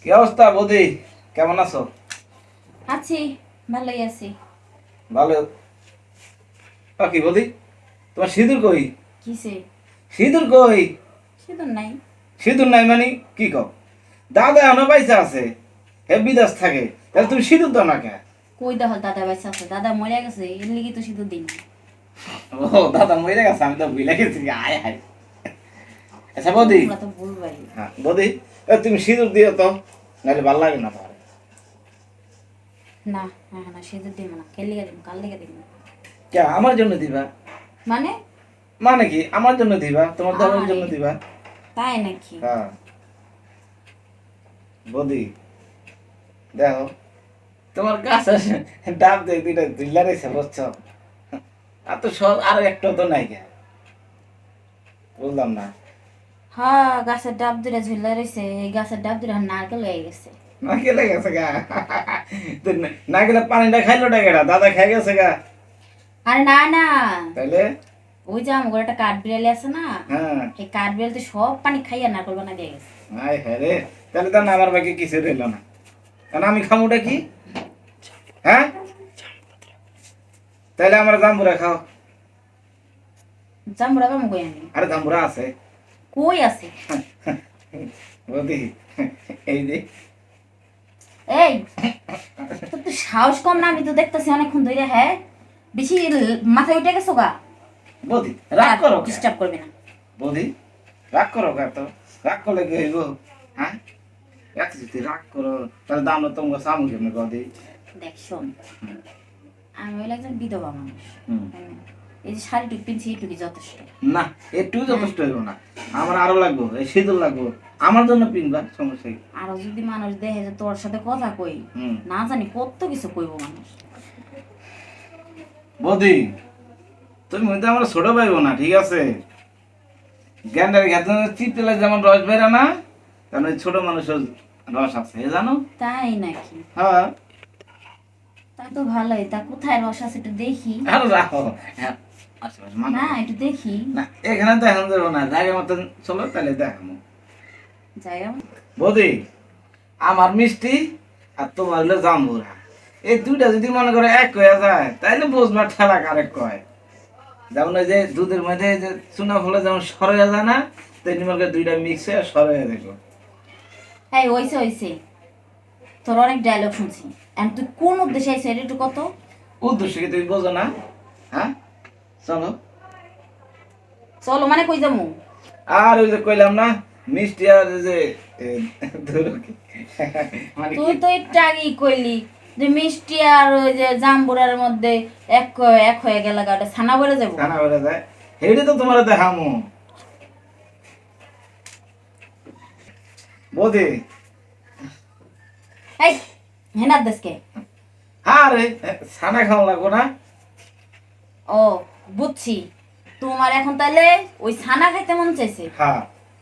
কি অবস্থা বৌদি? কেমন আছো? আছি ভালোই আছি। ভালো। ও কি বৌদি? তোমার সিঁদুর কই? কিসে? সিঁদুর কই? সিঁদুর নাই। সিঁদুর নাই মানে? কি কও? দাদা এখনও পয়সা আছে। হে বিদেশ থাকে। তাহলে তুমি সিঁদুর দাও না কে? কই দেখ দাদা বাইসা আছে? দাদা মরে গেছে এর লিগে তো সিঁদুর দিন ও দাদা মরে গেছে আমি তো ভুলে গেছি। আয় হায় আচ্ছা বৌদি। হ্যাঁ বৌদি তুমি সিঁদুর দিও তো নাহলে ভালো লাগে না তোমার। না হ্যাঁ না সিঁদুর দিব না কে দিব কাল লিগে দিব কে আমার জন্য দিবা? মানে? মানে কি? আমার জন্য দিবা? তোমার দাদার জন্য দিবা? তাই নাকি? হ্যাঁ। বৌদি দেখো তোমার কাছে ডাব দেখ দুইটা দুইলা রয়েছে বুঝছ? আর তো সব আর একটা তো নাই বুঝলাম না। হ্যাঁ গাছের ডাব দুটা ঝুলে রয়েছে এই গাছের ডাব দুটা নারকেল হয়ে গেছে। না গেলে গেছে গা? তো না- না পানিটা খাইলো টাকাটা দাদা খাই গেছে গা। আরে না না। তাইলে? ওই যে আমার একটা কাঠ বিড়ালি আছে না হ্যাঁ। এই কাঠ বিড়ালিতে সব পানি খাইয়া নারকেল বানা দিয়ে গেছে। আয় হ্যাঁ রে তাহলে তো আমার বাকি কিছু রইল না। কারণ আমি খামুটা কি? হ্যাঁ? তাহলে আমার জাম্বুরা খাও। জাম্বুরা পাবো কই আমি? আরে জাম্বুরা আছে। কই আছে বৌদি এই যে। এই তোর তো সাহস কম না আমি তো দেখতেছি অনেকক্ষণ ধরে হ্যাঁ? বেশি মাথায় উঠে গেছো গা? বৌদি রাগ করো? ডিস্টার্ব করবে না। বৌদি রাগ করো কে তো? রাগ করলে কি হইব? হ্যাঁ? এত যদি রাগ করো। তাহলে দাম তোমাকে সামু কেমন বৌদি? দেখ শোন। আমি হইলে একজন বিধবা মানুষ? এই যে পিনছি এইটুকু যথেষ্ট। না একটু যথেষ্ট হইব না। আমার আরও লাগবো এই সিঁদুর লাগবো। আমার জন্য পিনবা সমস্যা কি? আরও যদি মানুষ দেখে যে তোর সাথে কথা কই না জানি কত কিছু কইব মানুষ। বৌদি তুমি মধ্যে আমার ছোট ভাইব না ঠিক আছে? গ্যান্ডার ঘাতে যেমন রস বেরা না কারণ ওই ছোট মানুষের রস আছে জানো? তাই নাকি? হ্যাঁ। তা তো ভালোই। তা কোথায় রস আছে একটু দেখি। আর রাখো হ্যাঁ আশেপাশে মানুষ- না একটু দেখি। না এখানে দেখানো যাব না। জায়গা মতন চলো তাহলে দেখাবো জায়গা বৌদি আমার মিষ্টি আর তোমার হলো জাম্বুরা। এই দুইটা যদি মনে করে এক হয়ে যায় তাহলে বুঝবা ঠেলা কারেক কয়। যেমন ওই যে দুধের মধ্যে যে চুনা ফলে যেমন সরে যায় না তেমনি মনে দুইটা মিক্স হয়ে সরে দেখো। এই ওইসে ওইসে তোর অনেক ডায়লগ শুনছি। আর তুই কোন উদ্দেশ্যে আইসে এটা একটু কত? উদ্দেশ্য কি তুমি বোঝো না? হ্যাঁ? চলো। চলো মানে কই যামু আর ওই যে কইলাম না মিষ্টি আর যে মানে তুই তো একটু আগেই কইলি যে মিষ্টি আর ওই যে জাম্বুরার মধ্যে এক এক হয়ে গেল ওটা ছানা বলে যাব? খানা বেড়ে যায়। হেঁটে তো তোমার দেখামো। বৌদি এই হেনার দেশকে। আরে ছানা খাওয়া লাগবো না? ও বুঝছি। তোমার এখন তাহলে ওই ছানা খাইতে মন চাইছে। হ্যাঁ।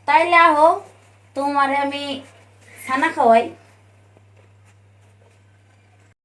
তাইলে আহো তোমারে আমি ছানা খাওয়াই।